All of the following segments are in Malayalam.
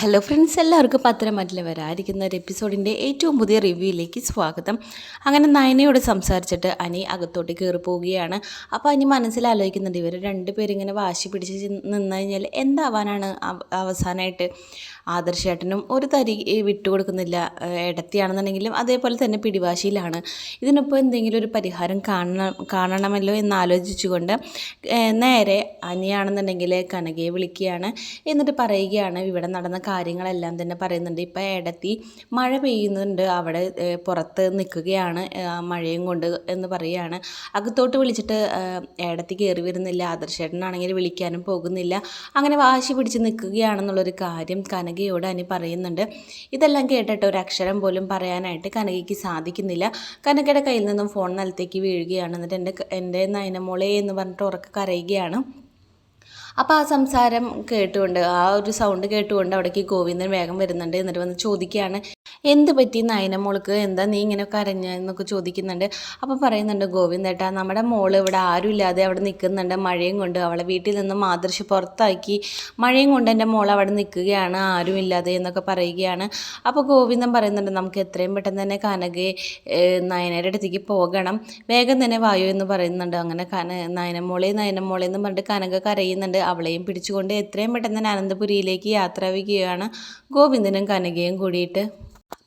ഹലോ ഫ്രണ്ട്സ് എല്ലാവർക്കും പത്രമറ്റിൽ വരാതിരിക്കുന്ന ഒരു എപ്പിസോഡിന്റെ ഏറ്റവും പുതിയ റിവ്യൂയിലേക്ക് സ്വാഗതം. അങ്ങനെ നയനയോട് സംസാരിച്ചിട്ട് അനി അകത്തോട്ട് കയറി പോവുകയാണ്. അപ്പോൾ അനി മനസ്സിലാലോചിക്കുന്നുണ്ട് ഇവർ രണ്ടുപേരും ഇങ്ങനെ വാശി പിടിച്ച് നിന്നു കഴിഞ്ഞാൽ എന്താവാനാണ് അവ- അവസാനമായിട്ട് ആദർശേട്ടനും ഒരു തരി വിട്ടുകൊടുക്കുന്നില്ല. ഇടത്തിയാണെന്നുണ്ടെങ്കിലും അതേപോലെ തന്നെ പിടിവാശിയിലാണ്. ഇതിനിപ്പോൾ എന്തെങ്കിലും ഒരു പരിഹാരം കാണണം കാണണമല്ലോ എന്നാലോചിച്ചുകൊണ്ട് നേരെ അനിയാണെന്നുണ്ടെങ്കിൽ കനകയെ വിളിക്കുകയാണ്. എന്നിട്ട് പറയുകയാണ് ഇവിടെ നടന്ന കാര്യങ്ങളെല്ലാം തന്നെ പറയുന്നുണ്ട്. ഇപ്പം ഇടത്തി മഴ പെയ്യുന്നുണ്ട്. അവിടെ പുറത്ത് നിൽക്കുകയാണ്. മഴയും കൊണ്ട് എന്ന് പറയുകയാണ്. അകത്തോട്ട് വിളിച്ചിട്ട് ഏടത്തി കയറി വരുന്നില്ല. ആദർശേട്ടനാണെങ്കിൽ വിളിക്കാനും പോകുന്നില്ല. അങ്ങനെ വാശി പിടിച്ച് നിൽക്കുകയാണെന്നുള്ളൊരു കാര്യം കനകയോട് അനി പറയുന്നുണ്ട്. ഇതെല്ലാം കേട്ടിട്ട് ഒരു അക്ഷരം പോലും പറയാനായിട്ട് കനകയ്ക്ക് സാധിക്കുന്നില്ല. കനകയുടെ കയ്യിൽ നിന്നും ഫോൺ നിലത്തേക്ക് വീഴുകയാണ്. എന്നിട്ട് എന്റെ എന്റെ നയനമോളെ എന്ന് പറഞ്ഞിട്ട് ഉറക്കെ കരയുകയാണ്. അപ്പോൾ ആ സംസാരം കേട്ടുകൊണ്ട് ആ ഒരു സൗണ്ട് കേട്ടുകൊണ്ട് അവിടേക്ക് ഗോവിന്ദൻ വേഗം വരുന്നുണ്ട്. എന്നിട്ട് വന്ന് ചോദിക്കുകയാണ് എന്ത് പറ്റി നയനമോൾക്ക് എന്താ നീ ഇങ്ങനെ കരഞ്ഞ എന്നൊക്കെ ചോദിക്കുന്നുണ്ട്. അപ്പോൾ പറയുന്നുണ്ട് ഗോവിന്ദേട്ടാ നമ്മുടെ മോൾ ഇവിടെ ആരും ഇല്ലാതെ അവിടെ നിൽക്കുന്നുണ്ട്. മഴയും കൊണ്ട് അവളെ വീട്ടിൽ നിന്ന് മാതൃശ പുറത്താക്കി. മഴയും കൊണ്ട് എന്റെ മോൾ അവിടെ നിൽക്കുകയാണ് ആരും ഇല്ലാതെ എന്നൊക്കെ പറയുകയാണ്. അപ്പോൾ ഗോവിന്ദൻ പറയുന്നുണ്ട് നമുക്ക് എത്രയും പെട്ടെന്ന് തന്നെ കനകയെ നയനയുടെ അടുത്തേക്ക് പോകണം. വേഗം തന്നെ വായു എന്ന് പറയുന്നുണ്ട്. അങ്ങനെ കന നയനമോളെ നയനമോളെ എന്ന് പറഞ്ഞിട്ട് കനക കരയുന്നുണ്ട്. അവളെയും പിടിച്ചുകൊണ്ട് എത്രയും പെട്ടെന്ന് തന്നെ അനന്തപുരിയിലേക്ക് യാത്ര യാത്രാവുകയാണ് ഗോവിന്ദനും കനകയും കൂടിയിട്ട്.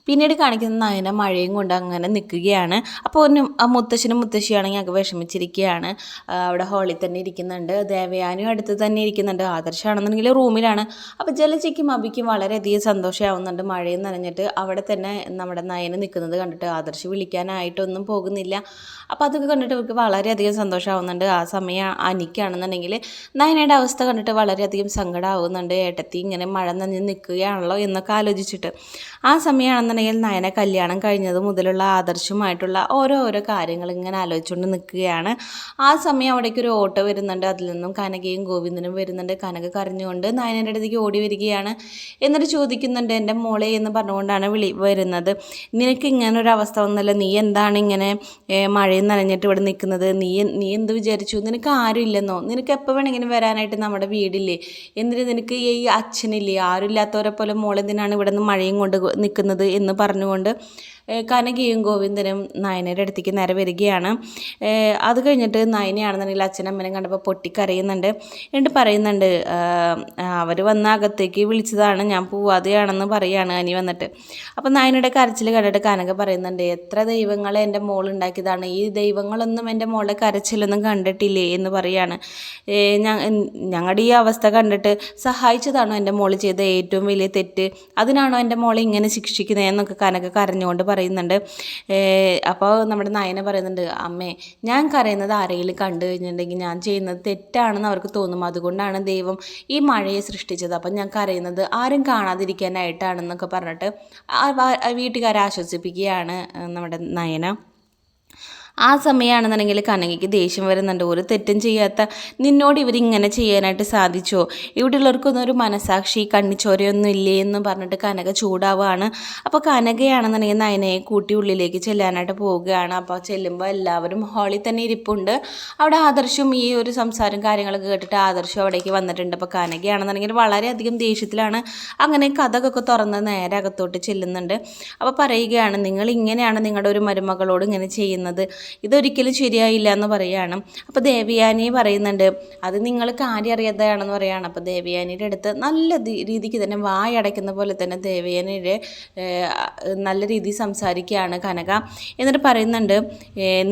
പിന്നീട് കാണിക്കുന്ന നയന മഴയും കൊണ്ട് അങ്ങനെ നിൽക്കുകയാണ്. അപ്പോൾ ഒന്നും ആ മുത്തശ്ശനും മുത്തശ്ശിയാണെങ്കിൽ അങ്ങ് വിഷമിച്ചിരിക്കുകയാണ്. അവിടെ ഹാളിൽ തന്നെ ഇരിക്കുന്നുണ്ട്. ദേവയാനും അടുത്ത് തന്നെ ഇരിക്കുന്നുണ്ട്. ആദർശമാണെന്നുണ്ടെങ്കിൽ റൂമിലാണ്. അപ്പോൾ ജലജയ്ക്കും അബിക്കും വളരെയധികം സന്തോഷമാവുന്നുണ്ട് മഴയും നനഞ്ഞിട്ട്. അവിടെ തന്നെ നമ്മുടെ നയന് നിൽക്കുന്നത് കണ്ടിട്ട് ആദർശ് വിളിക്കാനായിട്ടൊന്നും പോകുന്നില്ല. അപ്പോൾ അതൊക്കെ കണ്ടിട്ട് അവർക്ക് വളരെയധികം സന്തോഷമാവുന്നുണ്ട്. ആ സമയം അനിക്കാണെന്നുണ്ടെങ്കിൽ നയനയുടെ അവസ്ഥ കണ്ടിട്ട് വളരെയധികം സങ്കടമാവുന്നുണ്ട്. ഏട്ടത്തി ഇങ്ങനെ മഴ നനഞ്ഞ് നിൽക്കുകയാണല്ലോ എന്നൊക്കെ ആലോചിച്ചിട്ട്. ആ സമയമാണെന്നുണ്ടെങ്കിൽ നയന കല്യാണം കഴിഞ്ഞത് മുതലുള്ള ആദർശമായിട്ടുള്ള ഓരോ ഓരോ കാര്യങ്ങൾ ഇങ്ങനെ ആലോചിച്ചുകൊണ്ട് നിൽക്കുകയാണ്. ആ സമയം അവിടേക്ക് ഒരു ഓട്ടോ വരുന്നുണ്ട്. അതിൽ നിന്നും കനകയും ഗോവിന്ദനും വരുന്നുണ്ട്. കനക കരഞ്ഞുകൊണ്ട് നയനയുടെ അടുത്തേക്ക് ഓടി വരികയാണ്. എന്നിട്ട് ചോദിക്കുന്നുണ്ട് എന്റെ മോളെ എന്ന് പറഞ്ഞുകൊണ്ടാണ് വിളി വരുന്നത്. നിനക്ക് ഇങ്ങനെ ഒരു അവസ്ഥ വന്നല്ലോ. നീ എന്താണ് ഇങ്ങനെ മഴയും നനഞ്ഞിട്ട് ഇവിടെ നിൽക്കുന്നത്? നീ നീ എന്ത് വിചാരിച്ചു? നിനക്ക് ആരും ഇല്ലെന്നോ? നിനക്ക് എപ്പോൾ വേണമെങ്കിലും വരാനായിട്ട് നമ്മുടെ വീടില്ലേ? എന്നിട്ട് നിനക്ക് ഈ അച്ഛനില്ലേ? ആരും ഇല്ലാത്തവരെ പോലെ മോളെന്തിനാണ് ഇവിടെ നിന്ന് മഴയും കൊണ്ട് നിൽക്കുന്നത്? എന്ന് പറഞ്ഞുകൊണ്ട് കനകയും ഗോവിന്ദനും നയനയുടെ അടുത്തേക്ക് നേരെ വരികയാണ്. അത് കഴിഞ്ഞിട്ട് നയനയാണെന്നുണ്ടെങ്കിൽ അച്ഛനമ്മനും കണ്ടപ്പോൾ പൊട്ടിക്കരയുന്നുണ്ട്. എന്നിട്ട് പറയുന്നുണ്ട് അവർ വന്ന അകത്തേക്ക് വിളിച്ചതാണ് ഞാൻ പോവാതെയാണെന്ന് പറയുകയാണ് അനി വന്നിട്ട്. അപ്പോൾ നയനയുടെ കരച്ചിൽ കണ്ടിട്ട് കനക പറയുന്നുണ്ട് എത്ര ദൈവങ്ങളെ എന്റെ മോൾ ഉണ്ടാക്കിയതാണ്. ഈ ദൈവങ്ങളൊന്നും എന്റെ മോളെ കരച്ചിലൊന്നും കണ്ടിട്ടില്ലേ? എന്ന് പറയുകയാണ് ഞങ്ങളുടെ ഈ അവസ്ഥ കണ്ടിട്ട് സഹായിച്ചതാണോ എന്റെ മോൾ ചെയ്ത ഏറ്റവും വലിയ തെറ്റ്? അതിനാണോ എന്റെ മോളെ ഇങ്ങനെ ശിക്ഷിക്കുന്നത് എന്നൊക്കെ കനക കരഞ്ഞുകൊണ്ട് പറയുന്നുണ്ട്. അപ്പോൾ നമ്മുടെ നയന പറയുന്നുണ്ട് അമ്മേ ഞാൻ കരയുന്നത് ആരെങ്കിലും കണ്ടു കഴിഞ്ഞിട്ടുണ്ടെങ്കിൽ ഞാൻ ചെയ്യുന്നത് തെറ്റാണെന്ന് അവർക്ക് തോന്നും. അതുകൊണ്ടാണ് ദൈവം ഈ മഴയെ സൃഷ്ടിച്ചത്. അപ്പം ഞാൻ കരയുന്നത് ആരും കാണാതിരിക്കാനായിട്ടാണെന്നൊക്കെ പറഞ്ഞിട്ട് വീട്ടുകാരെ ആശ്വസിപ്പിക്കുകയാണ് നമ്മുടെ നയന. ആ സമയമാണെന്നുണ്ടെങ്കിൽ കണ്ണകിക്ക് ദേഷ്യം വരുന്നുണ്ട്. ഒരു തെറ്റും ചെയ്യാത്ത നിന്നോട് ഇവരിങ്ങനെ ചെയ്യാനായിട്ട് സാധിച്ചോ? ഇവിടെയുള്ളവർക്കൊന്നും ഒരു മനസാക്ഷി കണ്ണിച്ചോരയൊന്നും ഇല്ലേ എന്ന് പറഞ്ഞിട്ട് കനക ചൂടാവുകയാണ് അപ്പോൾ കനകയാണെന്നുണ്ടെങ്കിൽ നയനയെ കൂട്ടി ഉള്ളിലേക്ക് ചെല്ലാനായിട്ട് പോവുകയാണ്. അപ്പോൾ ചെല്ലുമ്പോൾ എല്ലാവരും ഹാളിൽ തന്നെ ഇരിപ്പുണ്ട്. അവിടെ ആദർശും ഈ ഒരു സംസാരം കാര്യങ്ങളൊക്കെ കേട്ടിട്ട് ആദർശം അവിടേക്ക് വന്നിട്ടുണ്ട്. അപ്പോൾ കനകയാണെന്നുണ്ടെങ്കിൽ വളരെയധികം ദേഷ്യത്തിലാണ്. അങ്ങനെ കഥകൊക്കെ തുറന്ന് നേരെ അകത്തോട്ട് ചെല്ലുന്നുണ്ട്. അപ്പോൾ പറയുകയാണ് നിങ്ങൾ ഇങ്ങനെയാണ് നിങ്ങളുടെ ഒരു മരുമകളോട് ഇങ്ങനെ ചെയ്യുന്നത്. ഇതൊരിക്കലും ശരിയായില്ല എന്ന് പറയുകയാണ് അപ്പോൾ ദേവയാനി പറയുന്നുണ്ട് അത് നിങ്ങൾ കാര്യം അറിയാത്തതാണെന്ന് പറയുകയാണ് അപ്പോൾ ദേവയാനിയുടെ അടുത്ത് നല്ല രീതിക്ക് തന്നെ വായടയ്ക്കുന്ന പോലെ തന്നെ ദേവയാനിയുടെ നല്ല രീതിയിൽ സംസാരിക്കുകയാണ് കനക. എന്നിട്ട് പറയുന്നുണ്ട്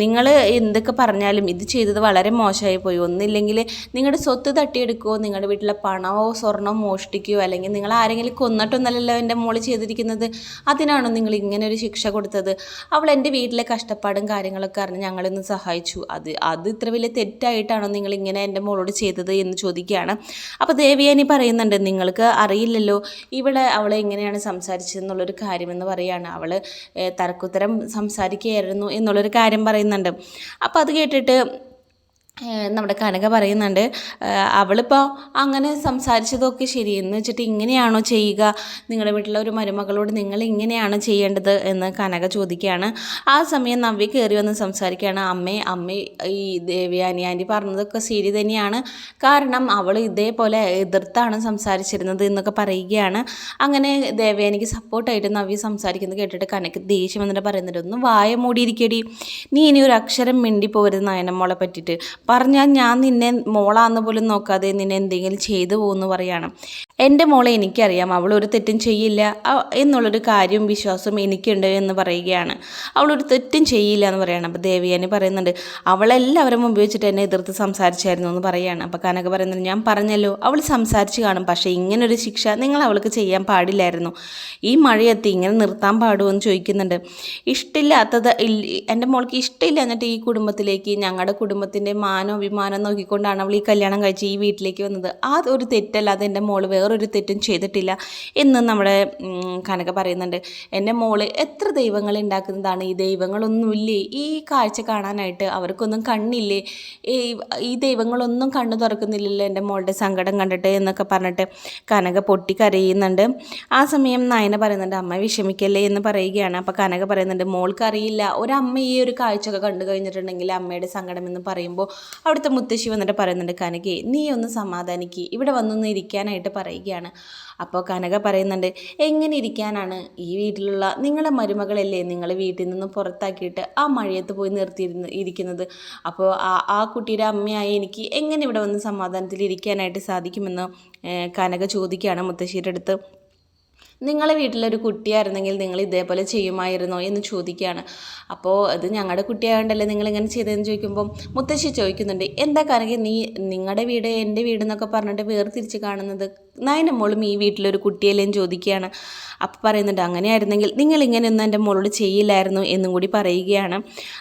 നിങ്ങൾ എന്തൊക്കെ പറഞ്ഞാലും ഇത് ചെയ്തത് വളരെ മോശമായി പോയി. ഒന്നില്ലെങ്കിൽ നിങ്ങളുടെ സ്വത്ത് തട്ടിയെടുക്കുകയോ നിങ്ങളുടെ വീട്ടിലെ പണമോ സ്വർണമോ മോഷ്ടിക്കുകയോ? അല്ലെങ്കിൽ നിങ്ങൾ ആരെങ്കിലും കൊന്നിട്ടൊന്നല്ലല്ലോ എന്റെ മോൾ ചെയ്തിരിക്കുന്നത്? അതിനാണോ നിങ്ങൾ ഇങ്ങനെ ഒരു ശിക്ഷ കൊടുത്തത്? അവൾ എന്റെ വീട്ടിലെ കഷ്ടപ്പാടും കാര്യങ്ങളൊക്കെ അറിഞ്ഞ് ഞങ്ങളൊന്ന് സഹായിച്ചു. അത് അത് ഇത്ര വലിയ തെറ്റായിട്ടാണോ നിങ്ങൾ ഇങ്ങനെ എന്റെ മോളോട് ചെയ്തത് എന്ന് ചോദിക്കുകയാണ്. അപ്പോൾ ദേവിയാനി പറയുന്നുണ്ട് നിങ്ങൾക്ക് അറിയില്ലല്ലോ ഇവിടെ അവൾ എങ്ങനെയാണ് സംസാരിച്ചതെന്നുള്ളൊരു കാര്യമെന്ന് പറയുകയാണ് അവൾ തർക്കുത്തരം സംസാരിക്കുകയായിരുന്നു എന്നുള്ളൊരു കാര്യം പറയുന്നുണ്ട്. അപ്പോൾ അത് കേട്ടിട്ട് നമ്മുടെ കനക പറയുന്നുണ്ട് അവളിപ്പോൾ അങ്ങനെ സംസാരിച്ചതൊക്കെ ശരി എന്ന് വെച്ചിട്ട് ഇങ്ങനെയാണോ ചെയ്യുക? നിങ്ങളുടെ വീട്ടിലെ ഒരു മരുമകളോട് നിങ്ങൾ ഇങ്ങനെയാണ് ചെയ്യേണ്ടത്? എന്ന് കനക ചോദിക്കുകയാണ്. ആ സമയം നവ്യ കയറി വന്ന് സംസാരിക്കുകയാണ്. അമ്മേ അമ്മേ ഈ ദേവ്യാനി ആന്റി പറഞ്ഞതൊക്കെ ശരി തന്നെയാണ്. കാരണം അവൾ ഇതേപോലെ എതിർത്താണ് സംസാരിച്ചിരുന്നത് എന്നൊക്കെ പറയുകയാണ്. അങ്ങനെ ദേവയാനിക്ക് സപ്പോർട്ടായിട്ട് നവ്യ സംസാരിക്കുന്നത് കേട്ടിട്ട് കനക്ക് ദേഷ്യം എന്നിട്ട് പറയുന്നുണ്ട് ഒന്ന് വായ മൂടിയിരിക്കടി. നീ ഇനി ഒരു അക്ഷരം മിണ്ടി പോകരുത് നയനമോളെ പറ്റിയിട്ട്. പറഞ്ഞാൽ ഞാൻ നിന്നെ മോളാന്ന് പോലും നോക്കാതെ നിന്നെ എന്തെങ്കിലും ചെയ്തു പോകുമെന്ന് പറയാണ്. എന്റെ മോളെ എനിക്കറിയാം അവൾ ഒരു തെറ്റും ചെയ്യില്ല എന്നുള്ളൊരു കാര്യവും വിശ്വാസവും എനിക്കുണ്ട് എന്ന് പറയുകയാണ്. അവളൊരു തെറ്റും ചെയ്യില്ല എന്ന് പറയുകയാണ് അപ്പോൾ ദേവിയാനി പറയുന്നുണ്ട് അവളെല്ലാവരും മുമ്പ് വെച്ചിട്ട് എന്നെ എതിർത്ത് സംസാരിച്ചായിരുന്നു എന്ന് പറയുകയാണ് അപ്പോൾ കനക പറയുന്നത് ഞാൻ പറഞ്ഞല്ലോ അവൾ സംസാരിച്ച് കാണും പക്ഷേ ഇങ്ങനൊരു ശിക്ഷ നിങ്ങൾ അവൾക്ക് ചെയ്യാൻ പാടില്ലായിരുന്നു. ഈ മഴയെത്തി ഇങ്ങനെ നിർത്താൻ പാടുമോ എന്ന് ചോദിക്കുന്നുണ്ട്. ഇഷ്ടമില്ലാത്തത് എന്റെ മോൾക്ക് ഇഷ്ടമില്ല എന്നിട്ട് ഈ കുടുംബത്തിലേക്ക് ഞങ്ങളുടെ കുടുംബത്തിന്റെ മാനോ അഭിമാനം നോക്കിക്കൊണ്ടാണ് അവൾ ഈ കല്യാണം കഴിച്ച് ഈ വീട്ടിലേക്ക് വന്നത്. ആ ഒരു തെറ്റല്ലാതെ എന്റെ മോൾ വേറൊരു തെറ്റും ചെയ്തിട്ടില്ല എന്ന് നമ്മുടെ കനക പറയുന്നുണ്ട്. എന്റെ മോൾ എത്ര ദൈവങ്ങൾ ഉണ്ടാക്കുന്നതാണ്? ഈ ദൈവങ്ങളൊന്നുമില്ലേ? ഈ കാഴ്ച കാണാനായിട്ട് അവർക്കൊന്നും കണ്ണില്ലേ? ഈ ദൈവങ്ങളൊന്നും കണ്ണു തുറക്കുന്നില്ലല്ലോ എന്റെ മോളുടെ സങ്കടം കണ്ടിട്ട്? എന്നൊക്കെ പറഞ്ഞിട്ട് കനക പൊട്ടി കരയുന്നുണ്ട് ആ സമയം നയന പറയുന്നുണ്ട് അമ്മ വിഷമിക്കല്ലേ? എന്ന് പറയുകയാണ്. അപ്പോൾ കനക പറയുന്നുണ്ട് മോൾക്കറിയില്ല. ഒരമ്മ ഈ ഒരു കാഴ്ചയൊക്കെ കണ്ടു കഴിഞ്ഞിട്ടുണ്ടെങ്കിൽ അമ്മയുടെ സങ്കടം എന്ന് പറയുമ്പോൾ അവിടുത്തെ മുത്തശ്ശി വന്നിട്ട് പറയുന്നുണ്ട് കനകെ നീ ഒന്ന് സമാധാനിക്ക്. ഇവിടെ വന്നൊന്ന് ഇരിക്കാനായിട്ട് പറയുകയാണ് അപ്പോൾ കനക പറയുന്നുണ്ട് എങ്ങനെ ഇരിക്കാനാണ്? ഈ വീട്ടിലുള്ള നിങ്ങളെ മരുമകളല്ലേ നിങ്ങൾ വീട്ടിൽ നിന്ന് പുറത്താക്കിയിട്ട് ആ മഴയത്ത് പോയി നിർത്തിയിരുന്ന് ഇരിക്കുന്നത്? അപ്പോൾ ആ ആ കുട്ടിയുടെ അമ്മയായി എനിക്ക് എങ്ങനെ ഇവിടെ വന്ന് സമാധാനത്തിൽ ഇരിക്കാനായിട്ട് സാധിക്കുമെന്ന് കനക ചോദിക്കുകയാണ് മുത്തശ്ശിയുടെ അടുത്ത്. നിങ്ങളെ വീട്ടിലൊരു കുട്ടിയായിരുന്നെങ്കിൽ നിങ്ങൾ ഇതേപോലെ ചെയ്യുമായിരുന്നോ? എന്ന് ചോദിക്കുകയാണ്. അപ്പോൾ അത് ഞങ്ങളുടെ കുട്ടിയായതുകൊണ്ടല്ലേ നിങ്ങൾ ഇങ്ങനെ ചെയ്തതെന്ന് ചോദിക്കുമ്പോൾ മുത്തശ്ശി ചോദിക്കുന്നുണ്ട് എന്താ കാരണം നീ നിങ്ങളുടെ വീട് എന്റെ വീട് എന്നൊക്കെ പറഞ്ഞിട്ട് വേർതിരിച്ച് കാണുന്നത്? നയന മോളും ഈ വീട്ടിലൊരു കുട്ടിയെല്ലാം ചോദിക്കുകയാണ്. അപ്പോൾ പറയുന്നുണ്ട് അങ്ങനെയായിരുന്നെങ്കിൽ നിങ്ങൾ ഇങ്ങനെയൊന്നും എന്റെ മോളോട് ചെയ്യില്ലായിരുന്നു എന്നും കൂടി പറയുകയാണ്.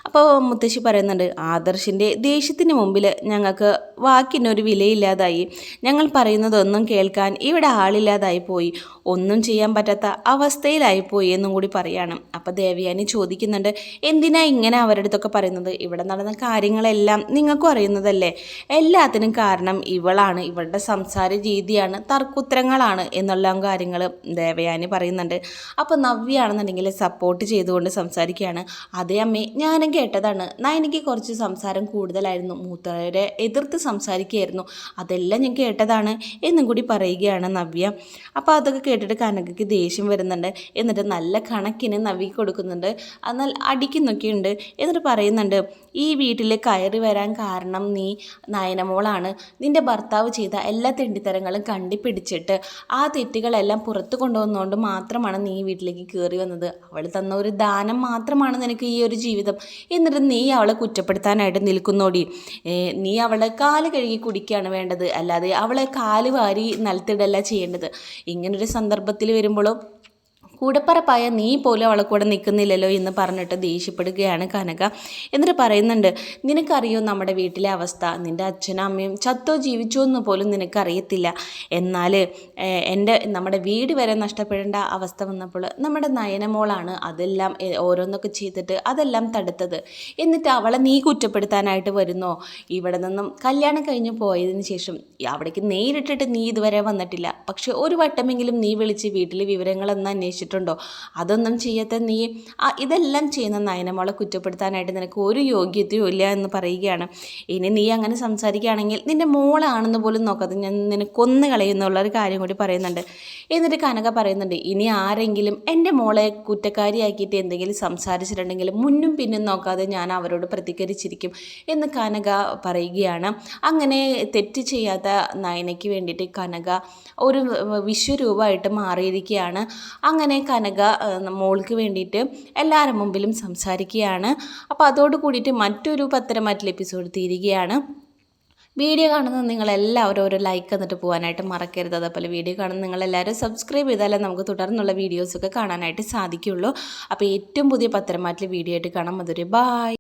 അപ്പോൾ മുത്തശ്ശി പറയുന്നുണ്ട് ആദർശിന്റെ ദേഷ്യത്തിന് മുമ്പിൽ ഞങ്ങൾക്ക് വാക്കിനൊരു വിലയില്ലാതായി. ഞങ്ങൾ പറയുന്നതൊന്നും കേൾക്കാൻ ഇവിടെ ആളില്ലാതായി പോയി. ഒന്നും ചെയ്യാൻ പറ്റാത്ത അവസ്ഥയിലായി പോയി എന്നും കൂടി പറയാണ്. അപ്പോൾ ദേവയാനി ചോദിക്കുന്നുണ്ട് എന്തിനാ ഇങ്ങനെ അവരുടെ അടുത്തൊക്കെ പറയുന്നത്? ഇവിടെ നടന്ന കാര്യങ്ങളെല്ലാം നിങ്ങൾക്കും അറിയുന്നതല്ലേ? എല്ലാത്തിനും കാരണം ഇവളാണ്. ഇവളുടെ സംസാര രീതിയാണ് തർക്കുത്തരങ്ങളാണ് എന്നുള്ള കാര്യങ്ങൾ ദേവയാനി പറയുന്നുണ്ട്. അപ്പോൾ നവ്യാണെന്നുണ്ടെങ്കിൽ സപ്പോർട്ട് ചെയ്തുകൊണ്ട് സംസാരിക്കുകയാണ്. അതേ അമ്മേ ഞാനും കേട്ടതാണ്. എനിക്ക് കുറച്ച് സംസാരം കൂടുതലായിരുന്നു. മൂത്തവരെ എതിർത്ത് സംസാരിക്കുകയായിരുന്നു. അതെല്ലാം ഞാൻ കേട്ടതാണ് എന്നും കൂടി പറയുകയാണ് നവ്യ. അപ്പോൾ അതൊക്കെ കേട്ടിട്ട് കനകയ്ക്ക് ദേഷ്യം വരുന്നുണ്ട്. എന്നിട്ട് നല്ല കണക്കിന് നവ്യ കൊടുക്കുന്നുണ്ട്. എന്നാൽ അടിക്കുന്നൊക്കെയുണ്ട്. എന്നിട്ട് പറയുന്നുണ്ട് ഈ വീട്ടിൽ കയറി വരാൻ കാരണം നീ നയനമോളാണ്. നിന്റെ ഭർത്താവ് ചെയ്ത എല്ലാ തെണ്ടിത്തരങ്ങളും കണ്ടുപിടിച്ചിട്ട് ആ തെറ്റുകളെല്ലാം പുറത്ത് കൊണ്ടുവന്നുകൊണ്ട് മാത്രമാണ് നീ വീട്ടിലേക്ക് കയറി വന്നത്. അവൾ തന്ന ഒരു ദാനം മാത്രമാണ് നിനക്ക് ഈ ഒരു ജീവിതം. എന്നിട്ട് നീ അവളെ കുറ്റപ്പെടുത്താനായിട്ട് നിൽക്കുന്നോടി. നീ അവളെ കാൽ കഴുകി കുടിക്കുകയാണ് വേണ്ടത്. അല്ലാതെ അവളെ കാൽ വാരി നിലത്തിടല്ല ചെയ്യേണ്ടത്. ഇങ്ങനൊരു സന്ദർഭത്തിൽ വരുമ്പോഴും കൂടപ്പറപ്പായ നീ പോലും അവളെ കൂടെ നിൽക്കുന്നില്ലല്ലോ എന്ന് പറഞ്ഞിട്ട് ദേഷ്യപ്പെടുകയാണ് കനക. എന്നിട്ട് പറയുന്നുണ്ട് നിനക്കറിയോ നമ്മുടെ വീട്ടിലെ അവസ്ഥ? നിന്റെ അച്ഛനും അമ്മയും ചത്തോ ജീവിച്ചോ എന്ന് പോലും നിനക്കറിയത്തില്ല. എന്നാൽ എന്റെ നമ്മുടെ വീട് വരെ നഷ്ടപ്പെടേണ്ട അവസ്ഥ വന്നപ്പോൾ നമ്മുടെ നയനമോളാണ് അതെല്ലാം ഓരോന്നൊക്കെ ചെയ്തിട്ട് അതെല്ലാം തടുത്തത്. എന്നിട്ട് അവളെ നീ കുറ്റപ്പെടുത്താനായിട്ട് വരുന്നോ? ഇവിടെ നിന്നും കല്യാണം കഴിഞ്ഞ് പോയതിന് ശേഷം അവിടേക്ക് നേരിട്ടിട്ട് നീ ഇതുവരെ വന്നിട്ടില്ല. പക്ഷെ ഒരു വട്ടമെങ്കിലും നീ വിളിച്ച് വീട്ടിലെ വിവരങ്ങളൊന്നും അന്വേഷിച്ചിട്ടുണ്ടോ അതൊന്നും ചെയ്യാത്ത നീ. ആ ഇതെല്ലാം ചെയ്യുന്ന നയനമോളെ കുറ്റപ്പെടുത്താനായിട്ട് നിനക്ക് ഒരു യോഗ്യതയും ഇല്ല എന്ന് പറയുകയാണ്. ഇനി നീ അങ്ങനെ സംസാരിക്കുകയാണെങ്കിൽ നിന്റെ മോളാണെന്ന് പോലും നോക്കാതെ ഞാൻ നിന്നെ കൊന്നു കളയുന്നുള്ള ഒരു കാര്യം കൂടി പറയുന്നുണ്ട്. എന്നിട്ട് കനക പറയുന്നുണ്ട് ഇനി ആരെങ്കിലും എന്റെ മോളെ കുറ്റക്കാരിയാക്കിയിട്ട് എന്തെങ്കിലും സംസാരിച്ചിട്ടുണ്ടെങ്കിൽ മുന്നും പിന്നും നോക്കാതെ ഞാൻ അവരോട് പ്രതികരിച്ചിരിക്കും എന്ന് കനക പറയുകയാണ്. അങ്ങനെ തെറ്റ് ചെയ്യാത്ത നയനയ്ക്ക് വേണ്ടിയിട്ട് കനക ഒരു വിശ്വരൂപമായിട്ട് മാറിയിരിക്കുകയാണ്. അങ്ങനെ കനക മോൾക്ക് വേണ്ടിയിട്ട് എല്ലാവരുടെ മുമ്പിലും സംസാരിക്കുകയാണ്. അപ്പോൾ അതോട് കൂടിയിട്ട് മറ്റൊരു പത്തരമാറ്റിൽ എപ്പിസോഡ് തീരുകയാണ്. വീഡിയോ കാണുന്നത് നിങ്ങളെല്ലാവരും ഓരോ ലൈക്ക് എന്നിട്ട് പോകാനായിട്ട് മറക്കരുത്. അതേപോലെ വീഡിയോ കാണുന്ന നിങ്ങളെല്ലാവരും സബ്സ്ക്രൈബ് ചെയ്താലേ നമുക്ക് തുടർന്നുള്ള വീഡിയോസൊക്കെ കാണാനായിട്ട് സാധിക്കുള്ളൂ അപ്പോൾ ഏറ്റവും പുതിയ പത്തരമാറ്റിൽ വീഡിയോ ആയിട്ട് കാണാം. അതൊരു ബായ്